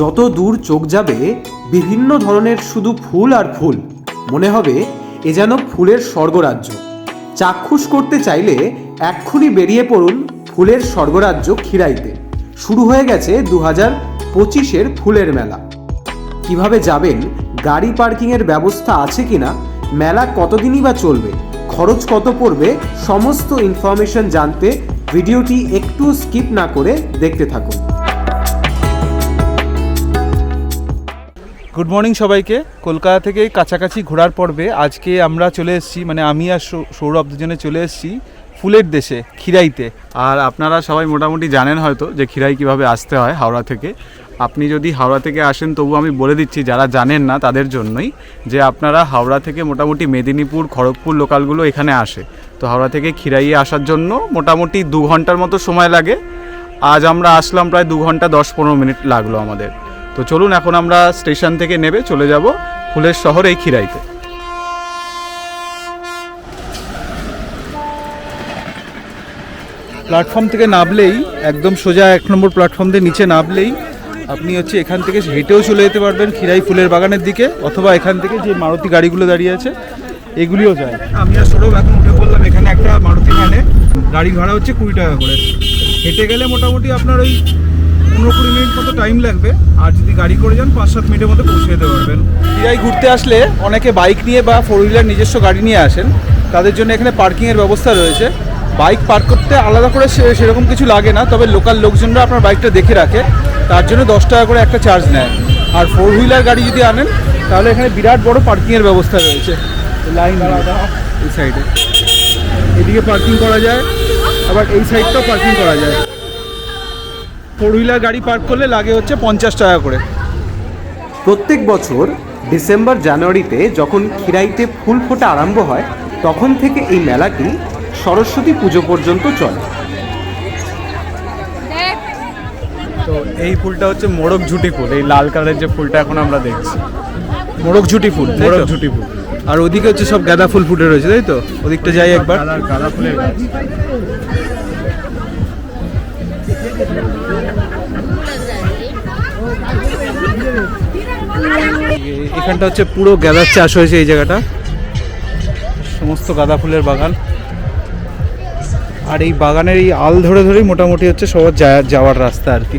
যত দূর চোখ যাবে, বিভিন্ন ধরনের শুধু ফুল আর ফুল। মনে হবে এ যেন ফুলের স্বর্গরাজ্য। চাক্ষুষ করতে চাইলে এক্ষুনি বেরিয়ে পড়ুন ফুলের স্বর্গরাজ্য খিরাইতে শুরু হয়ে গেছে দু হাজার পঁচিশের ফুলের মেলা। কীভাবে যাবেন, গাড়ি পার্কিংয়ের ব্যবস্থা আছে কিনা, মেলা কতদিনই বা চলবে, খরচ কত পড়বে, সমস্ত ইনফরমেশন জানতে ভিডিওটি একটু স্কিপ না করে দেখতে থাকুন। গুড মর্নিং সবাইকে। কলকাতা থেকে কাছাকাছি ঘোরার পর্বে আজকে আমরা চলে এসেছি মানে আমি আর সৌরভ দুজনে চলে এসেছি ফুলের দেশে, খিরাইতে। আর আপনারা সবাই মোটামুটি জানেন হয়তো যে খিরাই কীভাবে আসতে হয় হাওড়া থেকে। আপনি যদি হাওড়া থেকে আসেন, তবু আমি বলে দিচ্ছি, যারা জানেন না তাদের জন্যই যে আপনারা হাওড়া থেকে মোটামুটি মেদিনীপুর, খড়গপুর লোকালগুলো এখানে আসে। তো হাওড়া থেকে খিরাইয়ে আসার জন্য মোটামুটি দু ঘণ্টার মতো সময় লাগে। আজ আমরা আসলাম প্রায় দু ঘণ্টা দশ পনেরো মিনিট লাগল আমাদের। তো চলুন এখন আমরা স্টেশন থেকে নেবে চলে যাব ফুলের শহর এই খিরাইতে। প্ল্যাটফর্ম থেকে নামলেই, একদম সোজা এক নম্বর প্ল্যাটফর্ম দিয়ে নিচে নামলেই আপনি হচ্ছে এখান থেকে হেঁটেও চলে যেতে পারবেন খিরাই ফুলের বাগানের দিকে, অথবা এখান থেকে যে মারুতি গাড়িগুলো দাঁড়িয়ে আছে, এগুলিও যায়। আমি আর সৌরভ এখন উঠে বললাম এখানে একটা মারুতি ভ্যানে। গাড়ি ভাড়া হচ্ছে কুড়ি টাকা করে। হেঁটে গেলে মোটামুটি আপনার ওই পনেরো কুড়ি মিনিট মতো টাইম লাগবে। আর যদি গাড়ি করে যান, পাঁচ সাত মিনিটের মধ্যে পৌঁছে যেতে পারবেন। খিরাই ঘুরতে আসলে অনেকে বাইক নিয়ে বা ফোর হুইলার নিজস্ব গাড়ি নিয়ে আসেন। তাদের জন্য এখানে পার্কিংয়ের ব্যবস্থা রয়েছে। বাইক পার্ক করতে আলাদা করে সেরকম কিছু লাগে না, তবে লোকাল লোকজনরা আপনার বাইকটা দেখে রাখে। তার জন্য দশ টাকা করে একটা চার্জ নেয়। আর ফোর হুইলার গাড়ি যদি আনেন, তাহলে এখানে বিরাট বড় পার্কিংয়ের ব্যবস্থা রয়েছে। লাইন এই সাইডে এদিকে পার্কিং করা যায়। আবার এই সাইডটাও পার্কিং করা যায়। ফোর হুইলার গাড়ি পার্ক করলে লাগে হচ্ছে পঞ্চাশ টাকা করে। প্রত্যেক বছর ডিসেম্বর জানুয়ারিতে যখন খিরাইতে ফুল ফোটা আরম্ভ হয় তখন থেকে এই মেলাটি সরস্বতী পুজো পর্যন্ত চলে। তো এই ফুলটা হচ্ছে মোরগ ঝুটি ফুল এই লাল কালারের যে ফুলটা এখন আমরা দেখছি। মোরগ ঝুটি ফুল মোরগ ঝুটি ফুল। আর ওদিকে হচ্ছে সব গাঁদা ফুল ফুটে রয়েছে তাই তো? ওদিকটা যাই একবার। গাঁদা ফুলের গাছ। এখানটা হচ্ছে পুরো গাঁদার চাষ হয়েছে এই জায়গাটা। সমস্ত গাঁদা ফুলের বাগান। আর এই বাগানের এই আল ধরে ধরেই মোটামুটি হচ্ছে সবার যাওয়ার রাস্তা আর কি।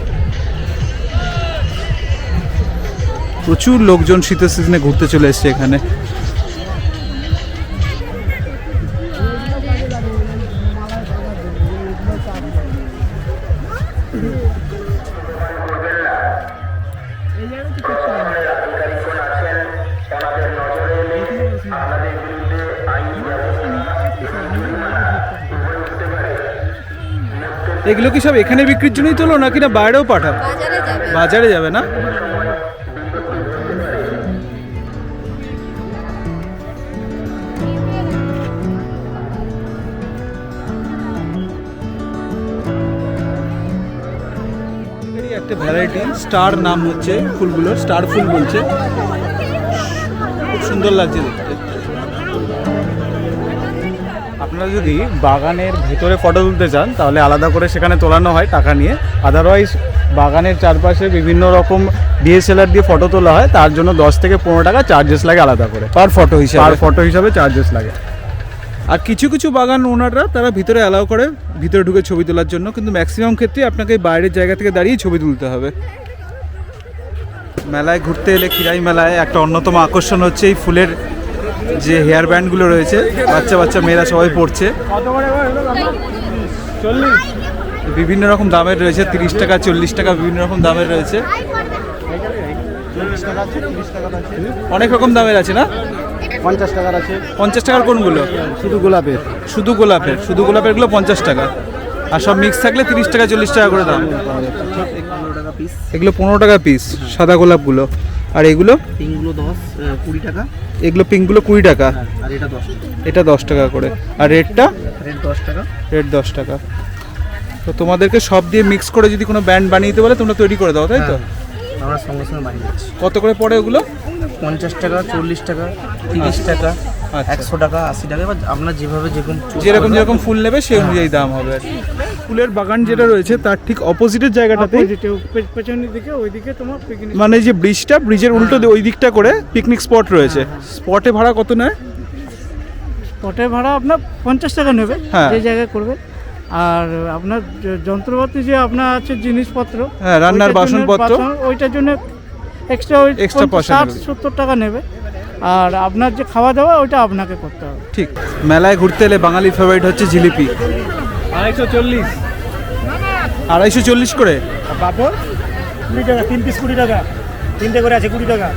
প্রচুর লোকজন শীতের সিজনে ঘুরতে চলে এসছে এখানে। এগুলো কি সব এখানে বিক্রির জন্যই তোলো নাকি না বাইরেও পাঠাও? বাজারে যাবে। বাজারে যাবে না? একটা ভ্যারাইটি স্টার নাম হচ্ছে ফুলগুলোর স্টার ফুল বলছে। খুব সুন্দর লাগছে দেখতে। আপনারা যদি বাগানের ভেতরে ফটো তুলতে চান তাহলে আলাদা করে সেখানে তোলানো হয় টাকা নিয়ে। আদারওয়াইজ বাগানের চারপাশে বিভিন্ন রকম ডিএসএলআর দিয়ে ফটো তোলা হয়। তার জন্য দশ থেকে পনেরো টাকা চার্জেস লাগে আলাদা করে। পার ফটো হিসাবে। পার ফটো হিসাবে চার্জেস লাগে। আর কিছু কিছু বাগান ওনাররা তারা ভিতরে অ্যালাউ করে, ভিতরে ঢুকে ছবি তোলার জন্য। কিন্তু ম্যাক্সিমাম ক্ষেত্রে আপনাকে বাইরের জায়গা থেকে দাঁড়িয়ে ছবি তুলতে হবে। মেলায় ঘুরতে এলে খিরাই মেলায় একটা অন্যতম আকর্ষণ হচ্ছে এই ফুলের যে হেয়ার ব্যান্ডগুলো রয়েছে। বাচ্চা বাচ্চা মেয়েরা সবাই পড়ছে বিভিন্ন রকম দামের রয়েছে, তিরিশ টাকা, চল্লিশ টাকা বিভিন্ন রকম দামের রয়েছে। অনেক রকম দামের আছে না? পঞ্চাশ টাকার আছে। পঞ্চাশ টাকার কোনগুলো? শুধু গোলাপের। শুধু গোলাপের। শুধু গোলাপেরগুলো পঞ্চাশ টাকা। আর সব মিক্স থাকলে তিরিশ টাকা চল্লিশ টাকা করে দাম। পিস এগুলো পনেরো টাকা পিস সাদা গোলাপগুলো। আর এগুলো? পিঙ্কগুলো দশ কুড়ি টাকা। এগুলো পিঙ্কগুলো কুড়ি টাকা। আর এটা দশ টাকা। এটা দশ টাকা করে। আর রেডটা রেট দশ টাকা। রেট দশ টাকা। তো তোমাদেরকে সব দিয়ে মিক্স করে যদি কোনো ব্যান্ড বানিয়ে দিতে বলে তোমরা তৈরি করে দাও তাই তো? আমরা সঙ্গে সঙ্গে বানিয়ে কত করে পড়ে ওগুলো? পঞ্চাশ টাকা চল্লিশ টাকা তিরিশ টাকা আচ্ছা। একশো টাকা আশি টাকা বা আপনার যেভাবে যেরকম যেরকম যেরকম ফুল নেবে সেই অনুযায়ী দাম হবে আর কি। ফুলের বাগান যেটা রয়েছে তার ঠিক অপোজিটের জায়গাটাতে পেছনের দিকে ওইদিকে তোমার পিকনিক মানে যে ব্রিজটা ব্রিজের উল্টো ওই দিকটা করে পিকনিক স্পট রয়েছে স্পটে ভাড়া কত নেয় স্পটের ভাড়া আপনার পঞ্চাশ টাকা নেবে হ্যাঁ। যে জায়গায় করবে আর আপনার যন্ত্রপাতি যে আপনার আছে জিনিসপত্র হ্যাঁ, রান্নার বাসনপত্র। ওইটার জন্য এক্সট্রা ওই Extra পয়সা ষাট সত্তর টাকা নেবে। আর আপনার যে খাওয়া দাওয়া ওইটা আপনাকে করতে হবে। ঠিক। মেলায় ঘুরতে এলে বাঙালির ফেভারিট হচ্ছে জিলিপি। আড়াইশো চল্লিশ। আড়াইশো চল্লিশ করে? পাপড়? কুড়ি টাকা তিন পিস কুড়ি টাকা। তিনটে করে আছে কুড়ি টাকা।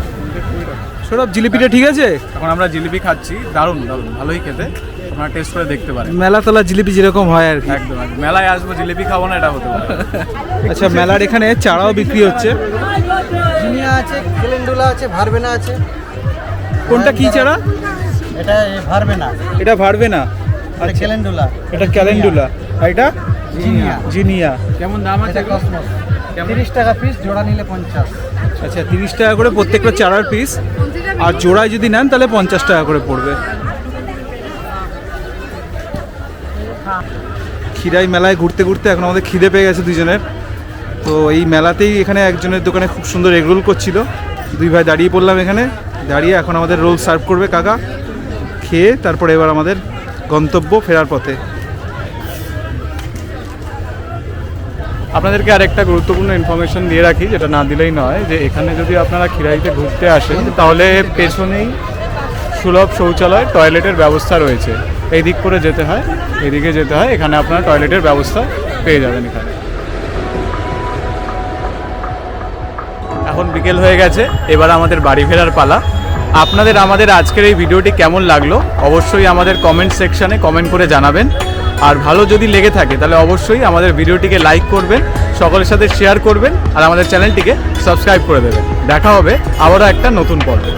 সৌরভ জিলিপিটা ঠিক আছে? এখন আমরা জিলিপি খাচ্ছি। দারুণ দারুণ ভালোই খেতে। আপনারা টেস্ট করে দেখতে পারেন। মেলা তোলা জিলিপি যেরকম হয় আর কি। একদম একদম। মেলায় আসব জিলিপি খাব না এটা হতে পারে। আচ্ছা মেলার এখানে চারাও বিক্রি হচ্ছে। জিনিয়া আছে ক্যালেন্ডুলা আছে ভারবেনা আছে। কোনটা কি চারা? এটা ভারবেনা। এটা ভারবে না এটা ক্যালেন্ডুলা এটা ক্যালেন্ডুলা আর এটা? জিনিয়া। জিনিয়া। কেমন দাম আছে এটা কসমস তিরিশ টাকা পিস জোড়া নিলে পঞ্চাশ। আচ্ছা তিরিশ টাকা করে প্রত্যেকটা চারার পিস আর জোড়ায় যদি নেন তাহলে পঞ্চাশ টাকা করে পড়বে। খিরাই মেলায় ঘুরতে ঘুরতে এখন আমাদের খিদে পেয়ে গেছে দুজনের। তো এই মেলাতেই এখানে একজনের দোকানে খুব সুন্দর এগ রোল করছিল। দুই ভাই দাঁড়িয়ে পড়লাম এখানে। দাঁড়িয়ে এখন আমাদের রোল সার্ভ করবে কাকা। খেয়ে তারপরে এবার আমাদের গন্তব্য ফেরার পথে। আপনাদেরকে আর একটা গুরুত্বপূর্ণ ইনফরমেশন দিয়ে রাখি, যেটা না দিলেই নয়, যে এখানে যদি আপনারা খিরাইতে ঘুরতে আসেন, তাহলে পেছনেই সুলভ শৌচালয় টয়লেটের ব্যবস্থা রয়েছে। এই দিক করে যেতে হয়, এদিকে যেতে হয়, এখানে আপনারা টয়লেটের ব্যবস্থা পেয়ে যাবেন এখানে। এখন বিকেল হয়ে গেছে, এবার আমাদের বাড়ি ফেরার পালা। আপনাদের আমাদের আজকের এই ভিডিওটি কেমন লাগল, অবশ্যই আমাদের কমেন্ট সেকশানে কমেন্ট করে জানাবেন। আর ভালো যদি লেগে থাকে, তাহলে অবশ্যই আমাদের ভিডিওটিকে লাইক করবেন, সকলের সাথে শেয়ার করবেন, আর আমাদের চ্যানেলটিকে সাবস্ক্রাইব করে দেবেন। দেখা হবে আবারও একটা নতুন পর্বে।